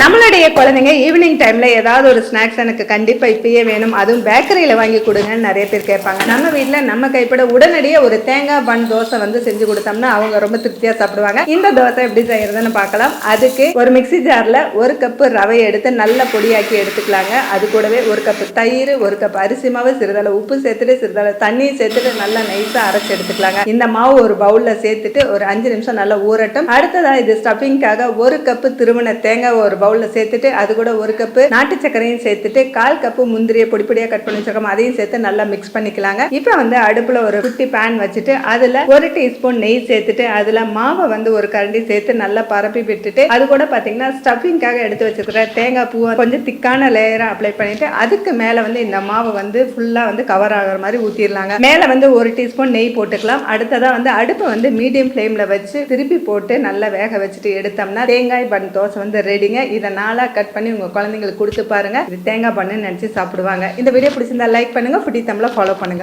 நம்மளுடைய குழந்தைங்க ஈவினிங் டைம்ல ஏதாவது ஒரு ஸ்நாக்ஸ் எனக்கு கண்டிப்பா இப்பயே வேணும். அதுவும் பேக்கரியில வாங்கி கொடுங்கன்னு நிறைய பேர் கேட்பாங்க. நம்ம வீட்டில் நம்ம கைப்பட உடனடியே ஒரு தேங்காய் பன் தோசை வந்து செஞ்சு கொடுத்தோம்னா அவங்க ரொம்ப திருப்தியா சாப்பிடுவாங்க. இந்த தோசை எப்படி செய்யறதுன்னு பார்க்கலாம். அதுக்கு ஒரு மிக்ஸி ஜார்ல ஒரு கப்பு ரவையை எடுத்து நல்ல பொடியாக்கி எடுத்துக்கலாங்க. அது கூடவே ஒரு கப்பு தயிர் ஒரு கப் அரிசி மாவு சிறிதளவு உப்பு சேர்த்துட்டு சிறிதளவு தண்ணி சேர்த்துட்டு நல்லா நைஸா அரைச்சு எடுத்துக்கலாங்க. இந்த மாவு ஒரு பவுல்ல சேர்த்துட்டு ஒரு அஞ்சு நிமிஷம் நல்லா ஊறட்டும். அடுத்ததா இது ஸ்டஃபிங்காக ஒரு கப்பு திருமண தேங்காய் ஒரு பவுலில் சேர்த்துட்டு அது கூட ஒரு கப்பு நாட்டு சர்க்கரையும் சேர்த்துட்டு கால் கப்பு முந்திரியை பொடி கட் பண்ணி வச்சிருக்கோம். அதையும் சேர்த்து நல்லா மிக்ஸ் பண்ணிக்கலாங்க. இப்போ வந்து அடுப்பில் ஒரு குட்டி பேன் வச்சுட்டு அதில் ஒரு டீஸ்பூன் நெய் சேர்த்துட்டு அதில் மாவை வந்து ஒரு கரண்டி சேர்த்து நல்லா பரப்பி விட்டுட்டு அது கூட பார்த்தீங்கன்னா ஸ்டஃபிங்காக எடுத்து வச்சிருக்கிற தேங்காய் பூவை கொஞ்சம் திக்கான லேயராக அப்ளை பண்ணிட்டு அதுக்கு மேலே வந்து இந்த மாவை வந்து ஃபுல்லாக வந்து கவர் ஆகுற மாதிரி ஊற்றிடலாங்க மேலே வந்து ஒரு டீஸ்பூன் நெய் போட்டுக்கலாம். அடுத்ததாக வந்து அடுப்பை வந்து மீடியம் ஃப்ளேமில் வச்சு திருப்பி போட்டு நல்லா வேக வச்சுட்டு எடுத்தோம்னா தேங்காய் பன் தோசை வந்து ரெடிங்க இதை நாளாக கட் பண்ணி உங்க குழந்தைங்களுக்கு கொடுத்து பாருங்க. இது தேங்காய் பண்ணுன்னு நினச்சி சாப்பிடுவாங்க. இந்த வீடியோ பிடிச்சிருந்தா லைக் பண்ணுங்க ஃபுட்டி தமிழை ஃபாலோ பண்ணுங்க.